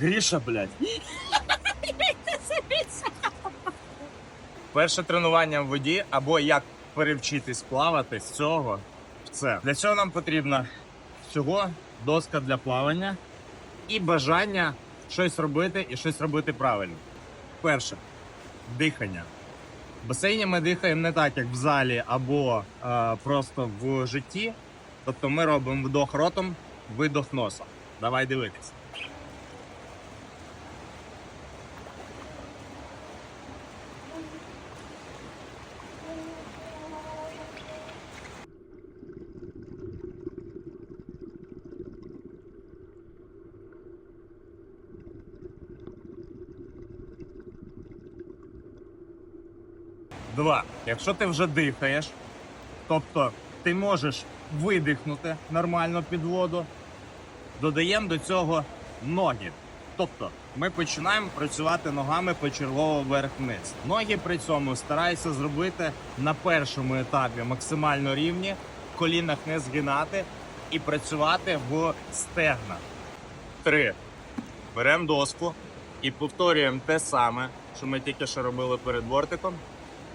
Гріша, блядь. Перше тренування в воді або як перевчитись плавати з цього в це. Для цього нам потрібна всього доска для плавання і бажання щось робити і щось робити правильно. Перше дихання. В басейні ми дихаємо не так, як в залі або е, просто в житті. Тобто ми робимо вдох ротом, видох носом. Давай дивитись. Два. Якщо ти вже дихаєш, тобто ти можеш видихнути нормально під воду, додаємо до цього ноги. Тобто ми починаємо працювати ногами почергово вверх-вниз. Ноги при цьому старайся зробити на першому етапі максимально рівні, в колінах не згинати і працювати в стегна. Три. Беремо доску і повторюємо те саме, що ми тільки що робили перед бортиком.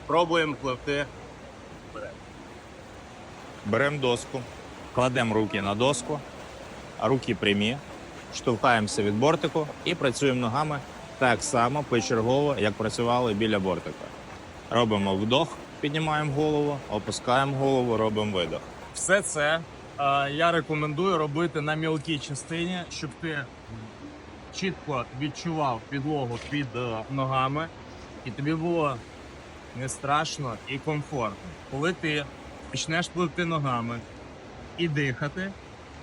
Пробуємо пливти вперед. Беремо доску, кладемо руки на доску, руки прямі, штовхаємося від бортику і працюємо ногами так само почергово, як працювали біля бортика. Робимо вдох, піднімаємо голову, опускаємо голову, робимо видох. Все це е, я рекомендую робити на мілкій частині, щоб ти чітко відчував підлогу під е, ногами, і тобі було не страшно і комфортно. Коли ти почнеш пливти ногами і дихати,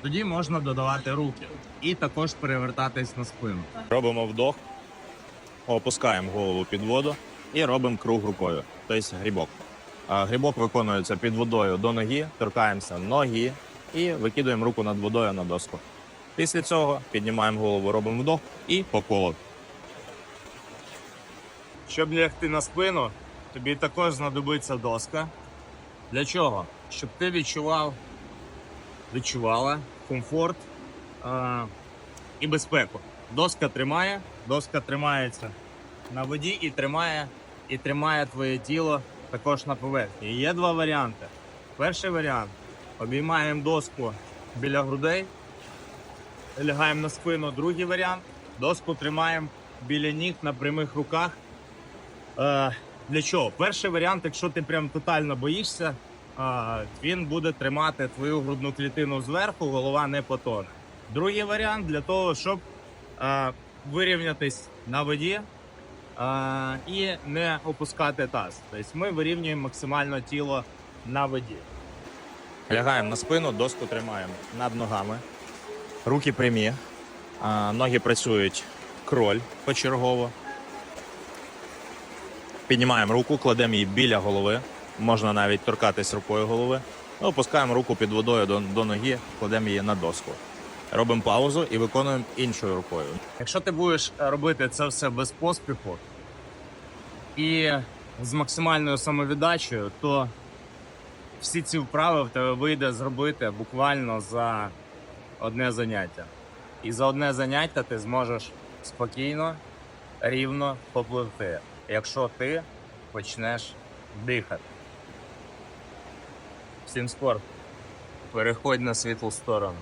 тоді можна додавати руки і також перевертатись на спину. Робимо вдох, опускаємо голову під воду і робимо круг рукою, тобто грибок. А Грибок виконується під водою до ноги, торкаємося ноги і викидуємо руку над водою на доску. Після цього піднімаємо голову, робимо вдох і по колу. Щоб лягти на спину, тобі також знадобиться доска. Для чого? Щоб ти відчував, відчувала комфорт е- і безпеку. Доска тримає, доска тримається на воді і тримає, і тримає твоє тіло також на поверхні. Є два варіанти. Перший варіант обіймаємо доску біля грудей, лягаємо на спину. Другий варіант доску тримаємо біля ніг на прямих руках. Е, для чого? Перший варіант, якщо ти прям тотально боїшся, він буде тримати твою грудну клітину зверху, голова не потоне. Другий варіант для того, щоб вирівнятись на воді і не опускати таз. Тобто ми вирівнюємо максимально тіло на воді. Лягаємо на спину, доску тримаємо над ногами. Руки прямі, ноги працюють кроль почергово. Піднімаємо руку, кладемо її біля голови. Можна навіть торкатись рукою голови. Ну, Опускаємо руку під водою до, до ноги, кладемо її на доску. Робимо паузу і виконуємо іншою рукою. Якщо ти будеш робити це все без поспіху і з максимальною самовіддачею, то всі ці вправи в тебе вийде зробити буквально за одне заняття. І за одне заняття ти зможеш спокійно, рівно попливти, якщо ти почнеш дихати. Всім спорт. Переходь на світлу сторону.